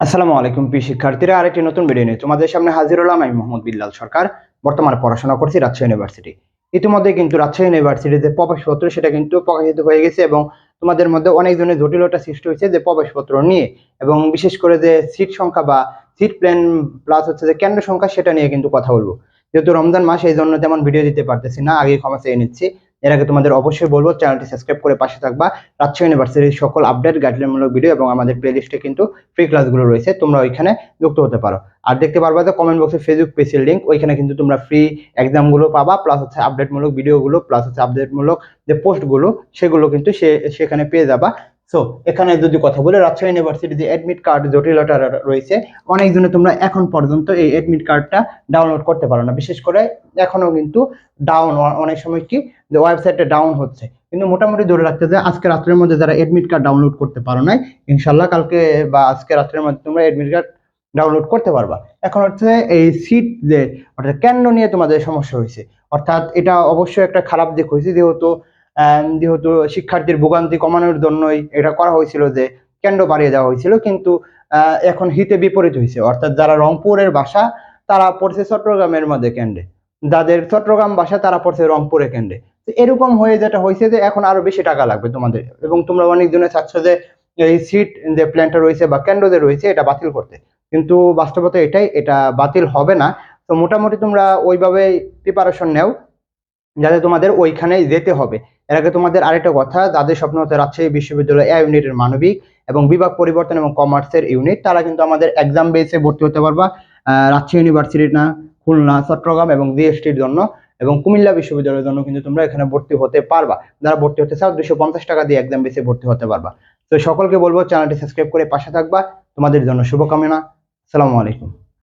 আসসালামু আলাইকুম, প্রিয় শিক্ষার্থীরা। আরেকটি নতুন ভিডিও নিয়ে তোমাদের সামনে হাজির হলাম আমি মোহাম্মদ বিল্লাল সরকার। বর্তমানে পড়াশোনা করছি রাজশাহী ইউনিভার্সিটি ইতিমধ্যে কিন্তু রাজশাহী ইউনিভার্সিটিতে প্রবেশপত্র সেটা কিন্তু প্রকাশিত হয়ে গেছে এবং তোমাদের মধ্যে অনেকজনের জটিলতা সৃষ্টি হয়েছে যে প্রবেশপত্র নিয়ে এবং বিশেষ করে যে সিট সংখ্যা বা সিট প্ল্যান প্লাস হচ্ছে যে কেন্দ্র সংখ্যা সেটা নিয়ে কিন্তু কথা বলব। যেহেতু রমজান মাস, এই জন্য তেমন ভিডিও দিতে পারতেছি না, আগে ক্ষমা চেয়ে নিচ্ছি। এর আগে তোমাদের অবশ্যই বলব, চ্যানেলটি সাবস্ক্রাইব করে পাশে থাকবা। রাজশাহী ইউনিভার্সিটির সকল আপডেট গাইডলাইনমূলক ভিডিও এবং আমাদের প্লেলিস্টে কিন্তু ফ্রি ক্লাসগুলো রয়েছে, তোমরা ওইখানে যুক্ত হতে পারো। আর দেখতে পারবা যে কমেন্ট বক্সে ফেসবুক পেজের লিঙ্ক ওইখানে কিন্তু তোমরা ফ্রি এক্সামগুলো পাবা প্লাস হচ্ছে আপডেটমূলক ভিডিওগুলো প্লাস হচ্ছে আপডেটমূলক যে পোস্টগুলো সেগুলো কিন্তু সে, সেখানে পেয়ে যাবা। সো এখানে যদি কথা বলে, রাজশাহী ইউনিভার্সিটি যে অ্যাডমিট কার্ড জটিলতা রয়েছে, অনেকজনে তোমরা এখন পর্যন্ত এই অ্যাডমিট কার্ডটা ডাউনলোড করতে পারো না। বিশেষ করে এখনও কিন্তু ডাউন অনেক সময় কি যে ওয়েবসাইটে ডাউন হচ্ছে। কিন্তু মোটামুটি ধরে রাখতে যে আজকে রাত্রের মধ্যে যারা অ্যাডমিট কার্ড ডাউনলোড করতে পারো নাই ইনশাল্লাহ কালকে বা আজকে রাত্রের মধ্যে তোমরা অ্যাডমিট কার্ড ডাউনলোড করতে পারবা। এখন হচ্ছে এই সিট যে, অর্থাৎ কেন্দ্র নিয়ে তোমাদের সমস্যা হয়েছে। অর্থাৎ এটা অবশ্যই একটা খারাপ দিক হয়েছে, যেহেতু যেহেতু শিক্ষার্থীর ভোগান্তি কমানোর জন্যই এটা করা হয়েছিল যে কেন্দ্র বাড়িয়ে দেওয়া হয়েছিল, কিন্তু এখন হিতে বিপরীত হয়েছে। অর্থাৎ যারা রংপুরের বাসা, তারা পড়ছে চট্টগ্রামের মধ্যে কেন্দ্রে। যাদের চট্টগ্রাম বাসা তারা পড়ছে রংপুরে কেন্দ্রে। এরকম হয়ে যেটা হয়েছে যে এখন আরও বেশি টাকা লাগবে তোমাদের। এবং তোমরা অনেক জনে চাচ্ছ যে এই সিট যে প্ল্যানটা রয়েছে বা কেন্দ্র যে রয়েছে, এটা বাতিল করতে। কিন্তু বাস্তবতা এটাই, এটা বাতিল হবে না। তো মোটামুটি তোমরা ওইভাবে প্রিপারেশন নেও, যাতে তোমাদের ওইখানে যেতে হবে। এর আগে তোমাদের আরেকটা কথা, যাদের স্বপ্ন হচ্ছে রাজশাহী বিশ্ববিদ্যালয় এ ইউনিটের মানবিক এবং বিভাগ পরিবর্তন এবং কমার্সের ইউনিট তারা কিন্তু আমাদের এক্সাম বেসে ভর্তি হতে পারবা। রাজশাহী ইউনিভার্সিটি না খুলনা, চট্টগ্রাম এবং জিএসটির জন্য এবং কুমিল্লা বিশ্ববিদ্যালয়ের জন্য কিন্তু তোমরা এখানে ভর্তি হতে পারবা। যারা ভর্তি হতে চাও দুশো পঞ্চাশ টাকা দিয়ে একদম বেশি ভর্তি হতে পারবা। তো সকলকে বলব, চ্যানেলটি সাবস্ক্রাইব করে পাশে থাকবা। তোমাদের জন্য শুভকামনা। সালামু আলাইকুম।